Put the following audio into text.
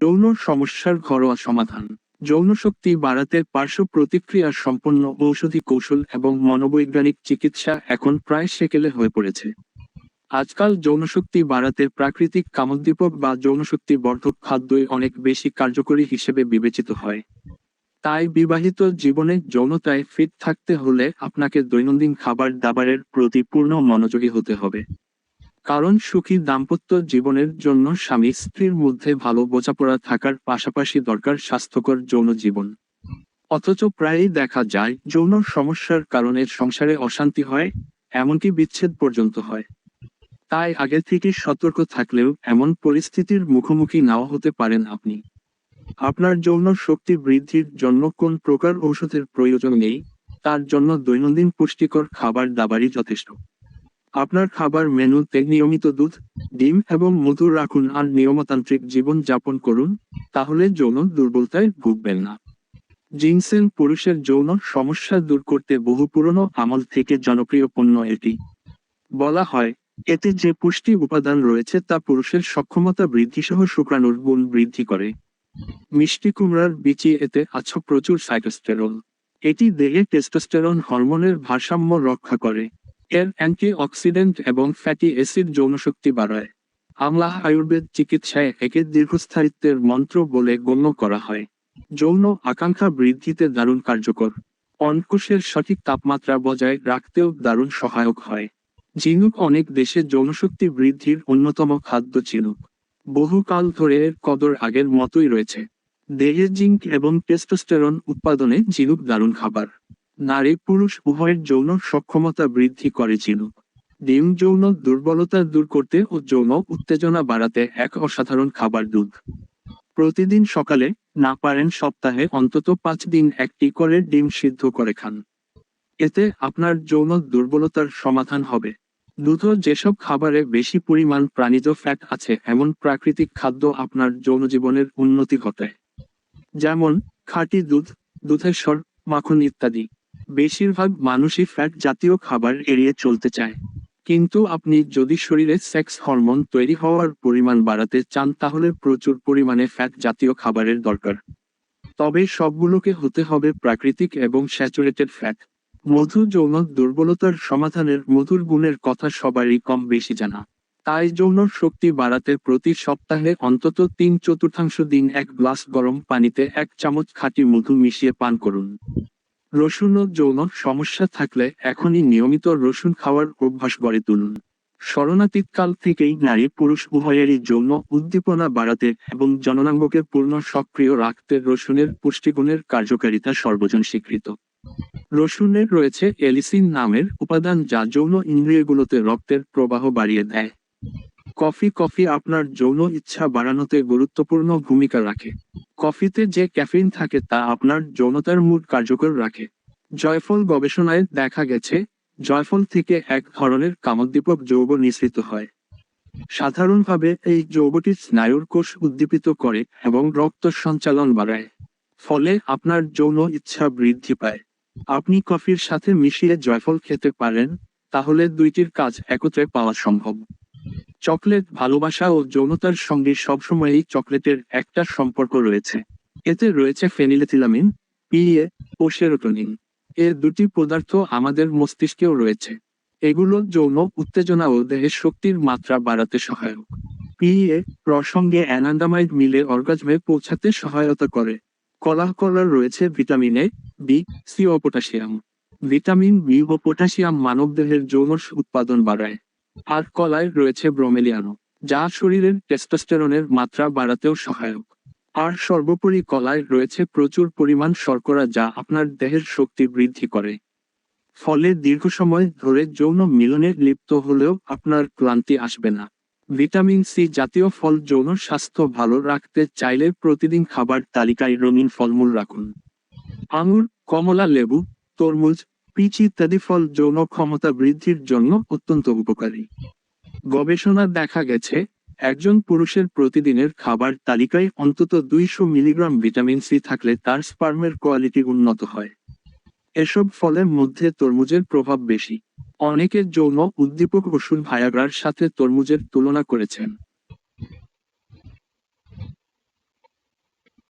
যৌন সমস্যার ঘরোয়া সমাধান। যৌন শক্তি বাড়াতে পার্শ্ব প্রতিক্রিয়া সম্পন্ন ঔষধি কৌশল এবং মনোবৈজ্ঞানিক চিকিৎসা এখন প্রায় সেকেলে হয়ে পড়েছে। আজকাল যৌনশক্তি বাড়াতে প্রাকৃতিক কামোদ্দীপক বা যৌনশক্তি বর্ধক খাদ্যই অনেক বেশি কার্যকরী হিসেবে বিবেচিত হয়। তাই বিবাহিত জীবনে যৌনতায় ফিট থাকতে হলে আপনাকে দৈনন্দিন খাবার দাবারের প্রতি পূর্ণ মনোযোগী হতে হবে। কারণ সুখী দাম্পত্য জীবনের জন্য স্বামী স্ত্রীর মধ্যে ভালো বোঝাপড়া থাকার পাশাপাশি দরকার স্বাস্থ্যকর যৌন জীবন। অথচ প্রায়ই দেখা যায় যৌন সমস্যার কারণে সংসারে অশান্তি হয়, এমনকি বিচ্ছেদ পর্যন্ত হয়। তাই আগে থেকে সতর্ক থাকলেও এমন পরিস্থিতির মুখোমুখি নাও হতে পারেন আপনি। আপনার যৌন শক্তি বৃদ্ধির জন্য কোন প্রকার ঔষধের প্রয়োজন নেই, তার জন্য দৈনন্দিন পুষ্টিকর খাবার দাবারই যথেষ্ট। আপনার খাবার মেনুতে নিয়মিত দুধ, ডিম এবং মধু রাখুন আর নিয়মতান্ত্রিক জীবন যাপন করুন, তাহলে যৌন দুর্বলতায় ভুগবেন না। জিনসেন পুরুষের যৌন সমস্যা দূর করতে বহু পুরনো আমল থেকে জনপ্রিয় পণ্য এটি। বলা হয়, এতে যে পুষ্টি উপাদান রয়েছে তা পুরুষের সক্ষমতা বৃদ্ধি সহ শুক্রাণুর গুণ বৃদ্ধি করে। মিষ্টি কুমড়ার বিচি এতে আছে প্রচুর সাইটোস্টেরল। এটি দেহে টেস্টোস্টেরন হরমোনের ভারসাম্য রক্ষা করে। এর অ্যান্টি অক্সিডেন্ট এবং ফ্যাটি অ্যাসিড যৌনশক্তি বাড়ায়। আমলা আয়ুর্বেদ চিকিৎসায় একে দীর্ঘস্থায়িত্বের মন্ত্র বলে গণ্য করা হয়। যৌন আকাঙ্ক্ষা বৃদ্ধিতে দারুণ কার্যকর। অঙ্কুশের সঠিক তাপমাত্রা বজায় রাখতেও দারুণ সহায়ক হয়। ঝিনুক অনেক দেশে যৌনশক্তি বৃদ্ধির অন্যতম খাদ্য ঝিনুক। বহুকাল ধরে এর কদর আগের মতোই রয়েছে। দেহে জিঙ্ক এবং টেস্টোস্টেরন উৎপাদনে ঝিনুক দারুণ খাবার। নারী পুরুষ উভয়ের যৌন সক্ষমতা বৃদ্ধি করে ঝিনুক ডিম যৌন দুর্বলতা দূর করতে ও যৌন উত্তেজনা বাড়াতে এক অসাধারণ খাবার দুধ। প্রতিদিন সকালে না পারেন সপ্তাহে অন্তত পাঁচ দিন একটি করে ডিম সিদ্ধ করে খান। এতে আপনার যৌন দুর্বলতার সমাধান হবে। দুধ যেসব খাবারে বেশি পরিমাণ প্রাণিজ ফ্যাট আছে, এমন প্রাকৃতিক খাদ্য আপনার যৌন জীবনের উন্নতি ঘটায়। যেমন, খাঁটি দুধ, দুধের মাখন ইত্যাদি। বেশিরভাগ মানুষই ফ্যাট জাতীয় খাবার এড়িয়ে চলতে চায়। কিন্তু আপনি যদি শরীরে সেক্স হরমোন তৈরি হওয়ার পরিমাণ বাড়াতে চান, তাহলে প্রচুর পরিমাণে ফ্যাট জাতীয় খাবারের দরকার। তবে সবগুলোকে হতে হবে প্রাকৃতিক এবং স্যাচুরেটেড ফ্যাট মধু যৌন দুর্বলতার সমাধানের মধুর গুণের কথা সবারই কম বেশি জানা। তাই যৌন শক্তি বাড়াতে প্রতি সপ্তাহে অন্তত তিন চতুর্থাংশ দিন এক গ্লাস গরম পানিতে এক চামচ খাঁটি মধু মিশিয়ে পান করুন। রসুন ও যৌন সমস্যা থাকলে এখনই নিয়মিত রসুন খাওয়ার অভ্যাস গড়ে তুলুন। শরণাতীতকাল থেকেই নারী পুরুষ উভয়েরই যৌন উদ্দীপনা বাড়াতে এবং জননাঙ্গকে পূর্ণ সক্রিয় রাখতে রসুনের পুষ্টিগুণের কার্যকারিতা সর্বজন স্বীকৃত রসুনের রয়েছে এলিসিন নামের উপাদান যা যৌন ইন্দ্রিয়গুলোতে রক্তের প্রবাহ বাড়িয়ে দেয়। কফি কফি আপনার যৌন ইচ্ছা বাড়ানোতে গুরুত্বপূর্ণ ভূমিকা রাখে। কফিতে যে ক্যাফিন থাকে তা আপনার যৌনতার মুড কার্যকর রাখে। জয়ফল গবেষণায় দেখা গেছে, জয়ফল থেকে এক ধরনের কামোদ্দীপক যৌগ নিঃসৃত হয়। সাধারণভাবে এই যৌগটি স্নায়ুর কোষ উদ্দীপিত করে এবং রক্ত সঞ্চালন বাড়ায়। ফলে আপনার যৌন ইচ্ছা বৃদ্ধি পায়। আপনি কফির সাথে মিশিয়ে জয়ফল খেতে পারেন, তাহলে দুইটির কাজ একত্রে পাওয়া সম্ভব। চকলেট ভালোবাসা ও যৌনতার সঙ্গে সবসময়ই চকলেটের একটা সম্পর্ক রয়েছে। এতে রয়েছে ফেনিলেথিলামিন, পিএ ও সেরোটোনিন। এর দুটি পদার্থ আমাদের মস্তিষ্কেও রয়েছে। এগুলো যৌন উত্তেজনা ও দেহের শক্তির মাত্রা বাড়াতে সহায়ক। পিএ প্রসঙ্গে অ্যানান্ডামাইড মিলে অর্গাজমে পৌঁছাতে সহায়তা করে। কলা কলার রয়েছে ভিটামিন এ, বি, সি ও পটাশিয়াম। ভিটামিন বি ও পটাশিয়াম মানবদেহের যৌন উৎপাদন বাড়ায়। আর কলায় রয়েছে ব্রোমেলিয়ানো, যা শরীরের টেস্টোস্টেরনের মাত্রা বাড়াতেও সহায়ক। আর সর্বোপরি কলায় রয়েছে প্রচুর পরিমাণ শর্করা যা আপনার দেহের শক্তি বৃদ্ধি করে। ফলে দীর্ঘ সময় ধরে যৌন মিলনে লিপ্ত হলেও আপনার ক্লান্তি আসবে না। ভিটামিন সি জাতীয় ফল যৌন স্বাস্থ্য ভালো রাখতে চাইলে প্রতিদিন খাবার তালিকায় রঙিন ফলমূল রাখুন। আঙুর, কমলা লেবু, তরমুজ পিচ ইত্যাদি ফল যৌন ক্ষমতা বৃদ্ধির জন্য অত্যন্ত উপকারী। গবেষণা দেখা গেছে, একজন পুরুষের প্রতিদিনের খাবার তালিকায় অন্তত দুইশো মিলিগ্রাম ভিটামিন সি থাকলে তার স্পার্মের কোয়ালিটি উন্নত হয়। এসব ফলের মধ্যে তরমুজের প্রভাব বেশি। অনেকে যৌন উদ্দীপক ওষুধ ভায়াগ্রার সাথে তরমুজের তুলনা করেছেন।